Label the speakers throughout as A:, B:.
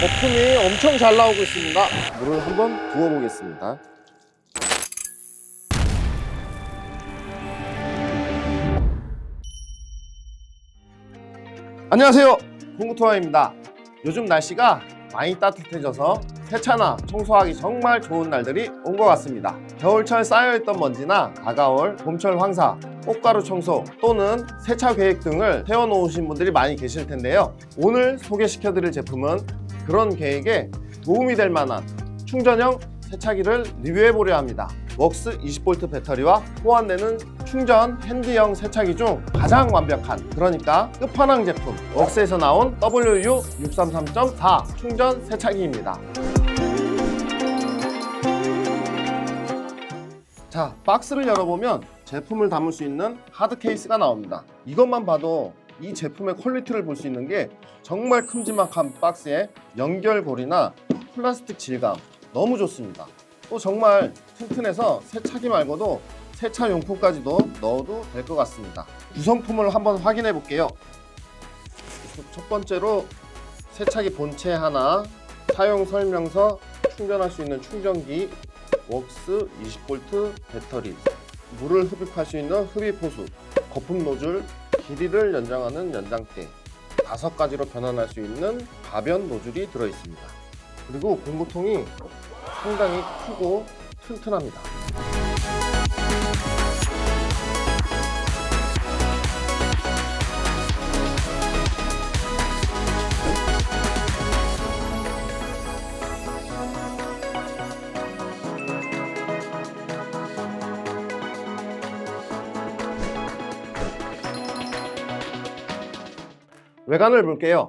A: 거품이 엄청 잘 나오고 있습니다. 물을 한번 부어보겠습니다. 안녕하세요. 공구토아입니다. 요즘 날씨가 많이 따뜻해져서 세차나 청소하기 정말 좋은 날들이 온 것 같습니다. 겨울철 쌓여있던 먼지나 다가올 봄철 황사, 꽃가루 청소 또는 세차 계획 등을 세워놓으신 분들이 많이 계실 텐데요. 오늘 소개시켜드릴 제품은 그런 계획에 도움이 될 만한 충전형 세차기를 리뷰해 보려 합니다. 웍스 20V 배터리와 호환되는 충전 핸디형 세차기 중 가장 완벽한 그러니까 끝판왕 제품 웍스에서 나온 WU633.4 충전 세차기입니다. 자, 박스를 열어보면 제품을 담을 수 있는 하드 케이스가 나옵니다. 이것만 봐도 이 제품의 퀄리티를 볼 수 있는 게 정말 큼지막한 박스의 연결고리나 플라스틱 질감 너무 좋습니다. 또 정말 튼튼해서 세차기 말고도 세차 용품까지도 넣어도 될 것 같습니다. 구성품을 한번 확인해 볼게요. 첫 번째로 세차기 본체 하나, 사용 설명서, 충전할 수 있는 충전기, 웍스 20V 배터리, 물을 흡입할 수 있는 흡입 호수, 거품 노즐, 길이를 연장하는 연장대, 다섯 가지로 변환할 수 있는 가변 노즐이 들어 있습니다. 그리고 공구통이 상당히 크고 튼튼합니다. 외관을 볼게요.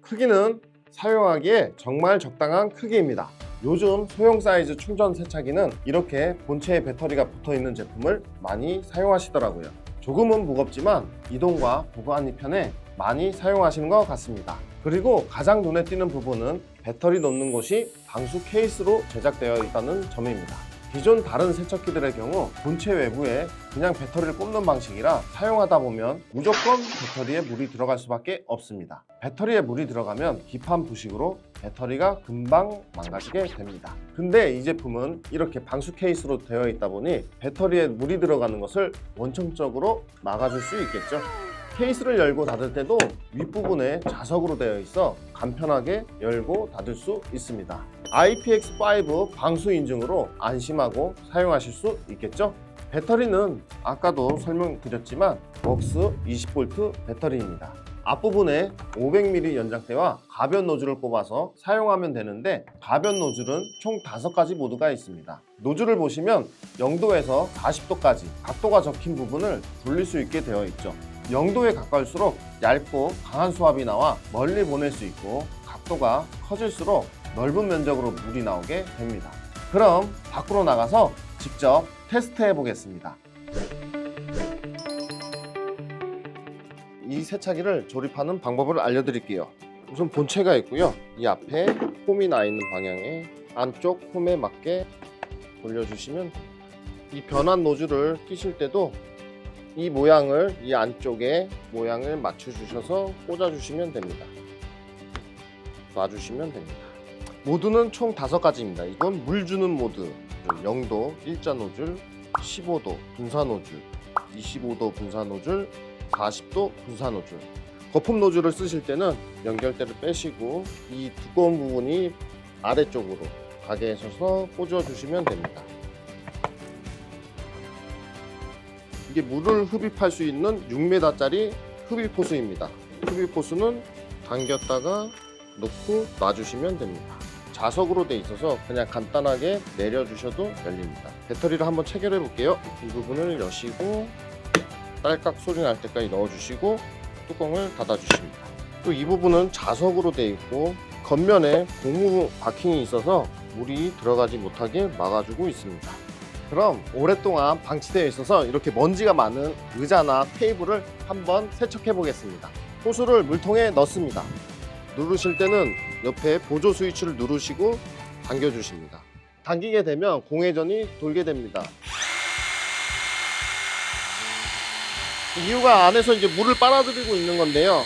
A: 크기는 사용하기에 정말 적당한 크기입니다. 요즘 소형 사이즈 충전 세차기는 이렇게 본체에 배터리가 붙어 있는 제품을 많이 사용하시더라고요. 조금은 무겁지만 이동과 보관이 편해 많이 사용하시는 것 같습니다. 그리고 가장 눈에 띄는 부분은 배터리 놓는 곳이 방수 케이스로 제작되어 있다는 점입니다. 기존 다른 세척기들의 경우 본체 외부에 그냥 배터리를 꼽는 방식이라 사용하다 보면 무조건 배터리에 물이 들어갈 수밖에 없습니다. 배터리에 물이 들어가면 기판 부식으로 배터리가 금방 망가지게 됩니다. 근데 이 제품은 이렇게 방수 케이스로 되어 있다 보니 배터리에 물이 들어가는 것을 원천적으로 막아줄 수 있겠죠. 케이스를 열고 닫을 때도 윗부분에 자석으로 되어 있어 간편하게 열고 닫을 수 있습니다. IPX5 방수 인증으로 안심하고 사용하실 수 있겠죠? 배터리는 아까도 설명드렸지만 웍스 20V 배터리입니다. 앞부분에 500ml 연장대와 가변 노즐을 꼽아서 사용하면 되는데 가변 노즐은 총 5가지 모드가 있습니다. 노즐을 보시면 0도에서 40도까지 각도가 적힌 부분을 돌릴 수 있게 되어 있죠. 0도에 가까울수록 얇고 강한 수압이 나와 멀리 보낼 수 있고 각도가 커질수록 넓은 면적으로 물이 나오게 됩니다. 그럼 밖으로 나가서 직접 테스트해 보겠습니다. 이 세차기를 조립하는 방법을 알려드릴게요. 우선 본체가 있고요. 이 앞에 홈이 나 있는 방향에 안쪽 홈에 맞게 돌려주시면 이 변환 노즐을 끼실 때도 이 모양을 이 안쪽에 모양을 맞춰 주셔서 꽂아 주시면 됩니다. 놔주시면 됩니다. 모드는 총 다섯 가지입니다. 이건 물 주는 모드, 0도 일자 노즐, 15도 분사 노즐, 25도 분사 노즐, 40도 분사 노즐. 거품 노즐을 쓰실 때는 연결대를 빼시고 이 두꺼운 부분이 아래쪽으로 가게 하셔서 꽂아 주시면 됩니다. 이게 물을 흡입할 수 있는 6m짜리 흡입 호수입니다. 흡입 호수는 당겼다가 놓고 놔주시면 됩니다. 자석으로 돼 있어서 그냥 간단하게 내려주셔도 열립니다. 배터리를 한번 체결해 볼게요. 이 부분을 여시고 딸깍 소리 날 때까지 넣어주시고 뚜껑을 닫아주십니다. 또 이 부분은 자석으로 돼 있고 겉면에 고무 바킹이 있어서 물이 들어가지 못하게 막아주고 있습니다. 그럼 오랫동안 방치되어 있어서 이렇게 먼지가 많은 의자나 테이블을 한번 세척해 보겠습니다. 호수를 물통에 넣습니다. 누르실 때는 옆에 보조 스위치를 누르시고 당겨 주십니다. 당기게 되면 공회전이 돌게 됩니다. 이유가 안에서 이제 물을 빨아들이고 있는 건데요.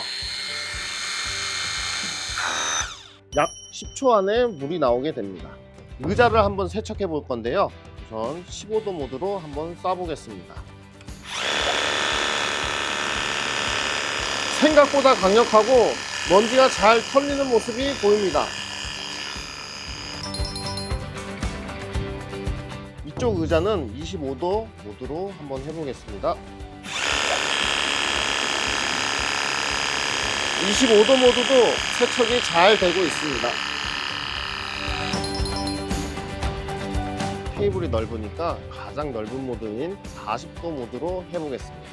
A: 약 10초 안에 물이 나오게 됩니다. 의자를 한번 세척해 볼 건데요. 우선 15도 모드로 한번 쏴보겠습니다. 생각보다 강력하고 먼지가 잘 털리는 모습이 보입니다. 이쪽 의자는 25도 모드로 한번 해보겠습니다. 25도 모드도 세척이 잘 되고 있습니다. 테이블이 넓으니까 가장 넓은 모드인 40도 모드로 해보겠습니다.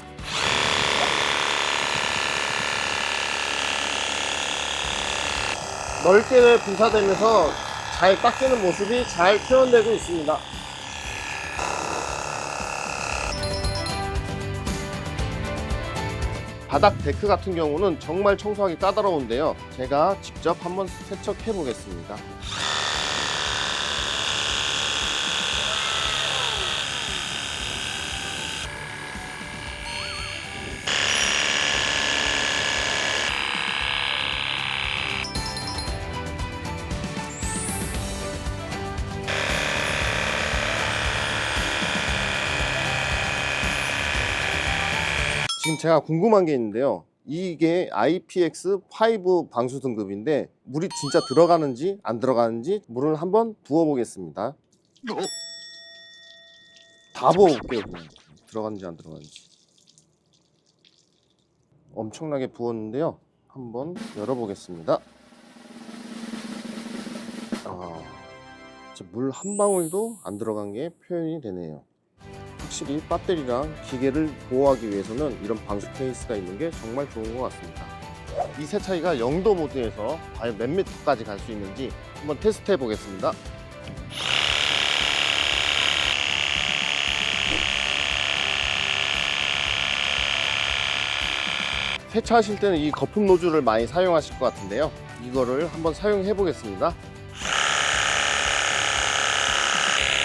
A: 넓게 분사되면서 잘 닦이는 모습이 잘 표현되고 있습니다. 바닥 데크 같은 경우는 정말 청소하기 까다로운데요. 제가 직접 한번 세척해 보겠습니다. 지금 제가 궁금한 게 있는데요. 이게 IPX5 방수 등급인데 물이 진짜 들어가는지 안 들어가는지 물을 한번 부어 보겠습니다. 다 부어 볼게요. 그냥. 들어갔는지 안 들어갔는지. 엄청나게 부었는데요. 한번 열어 보겠습니다. 아, 물 한 방울도 안 들어간 게 표현이 되네요. 확실히 배터리랑 기계를 보호하기 위해서는 이런 방수 케이스가 있는 게 정말 좋은 것 같습니다. 이 세차기가 0도 모드에서 과연 몇 미터까지 갈 수 있는지 한번 테스트 해 보겠습니다. 세차하실 때는 이 거품 노즐을 많이 사용하실 것 같은데요. 이거를 한번 사용해 보겠습니다.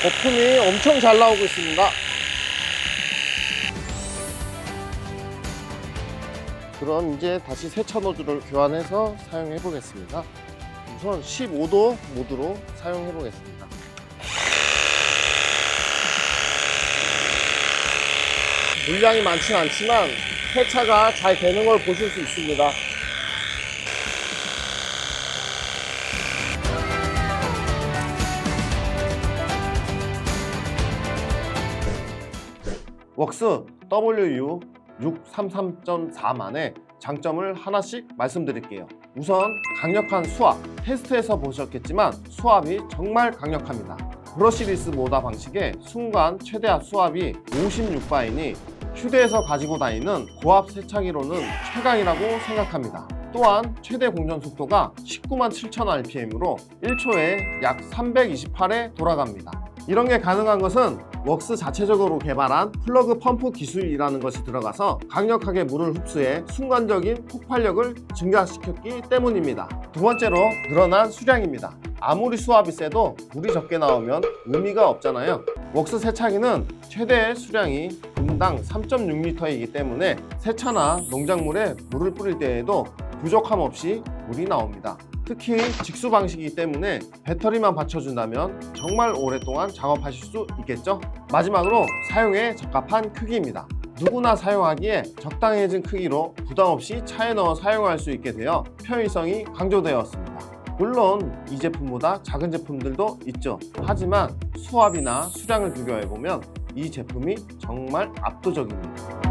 A: 거품이 엄청 잘 나오고 있습니다. 그럼 이제 다시 세차 노즐을 교환해서 사용해 보겠습니다. 우선 15도 모드로 사용해 보겠습니다. 물량이 많진 않지만 세차가 잘 되는 걸 보실 수 있습니다. 웍스 WU 633.4만의 장점을 하나씩 말씀드릴게요. 우선 강력한 수압, 테스트에서 보셨겠지만 수압이 정말 강력합니다. 브러시리스 모다 방식의 순간 최대압 수압이 56바이니 휴대에서 가지고 다니는 고압 세차기로는 최강이라고 생각합니다. 또한 최대 공전 속도가 19만 7천 rpm으로 1초에 약 328에 돌아갑니다. 이런 게 가능한 것은 웍스 자체적으로 개발한 플러그 펌프 기술이라는 것이 들어가서 강력하게 물을 흡수해 순간적인 폭발력을 증가시켰기 때문입니다. 두 번째로 늘어난 수량입니다. 아무리 수압이 세도 물이 적게 나오면 의미가 없잖아요. 웍스 세차기는 최대 수량이 분당 3.6리터이기 때문에 세차나 농작물에 물을 뿌릴 때에도 부족함 없이 물이 나옵니다. 특히 직수 방식이기 때문에 배터리만 받쳐준다면 정말 오랫동안 작업하실 수 있겠죠? 마지막으로 사용에 적합한 크기입니다. 누구나 사용하기에 적당해진 크기로 부담 없이 차에 넣어 사용할 수 있게 되어 편의성이 강조되었습니다. 물론 이 제품보다 작은 제품들도 있죠. 하지만 수압이나 수량을 비교해보면 이 제품이 정말 압도적입니다.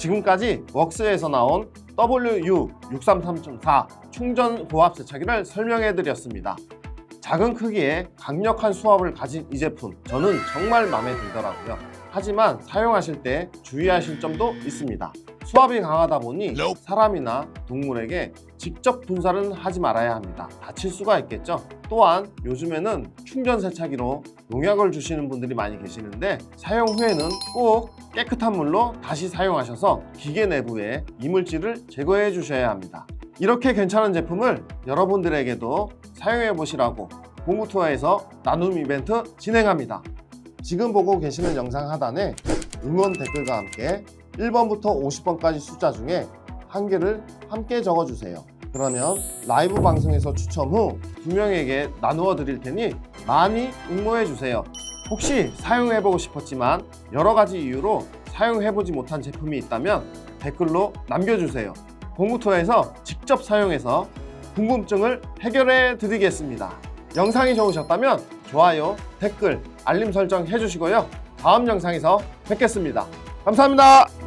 A: 지금까지 웍스에서 나온 WU633.4 충전 고압 세차기를 설명해 드렸습니다. 작은 크기에 강력한 수압을 가진 이 제품 저는 정말 마음에 들더라고요. 하지만 사용하실 때 주의하실 점도 있습니다. 수압이 강하다 보니 사람이나 동물에게 직접 분사는 하지 말아야 합니다. 다칠 수가 있겠죠. 또한 요즘에는 충전 세차기로 농약을 주시는 분들이 많이 계시는데 사용 후에는 꼭 깨끗한 물로 다시 사용하셔서 기계 내부의 이물질을 제거해 주셔야 합니다. 이렇게 괜찮은 제품을 여러분들에게도 사용해 보시라고 공부투어에서 나눔 이벤트 진행합니다. 지금 보고 계시는 영상 하단에 응원 댓글과 함께 1번부터 50번까지 숫자 중에 한 개를 함께 적어주세요. 그러면 라이브 방송에서 추첨 후 두 명에게 나누어 드릴 테니 많이 응모해 주세요. 혹시 사용해보고 싶었지만 여러 가지 이유로 사용해보지 못한 제품이 있다면 댓글로 남겨주세요. 공구투어에서 직접 사용해서 궁금증을 해결해 드리겠습니다. 영상이 좋으셨다면 좋아요, 댓글, 알림 설정 해주시고요. 다음 영상에서 뵙겠습니다. 감사합니다.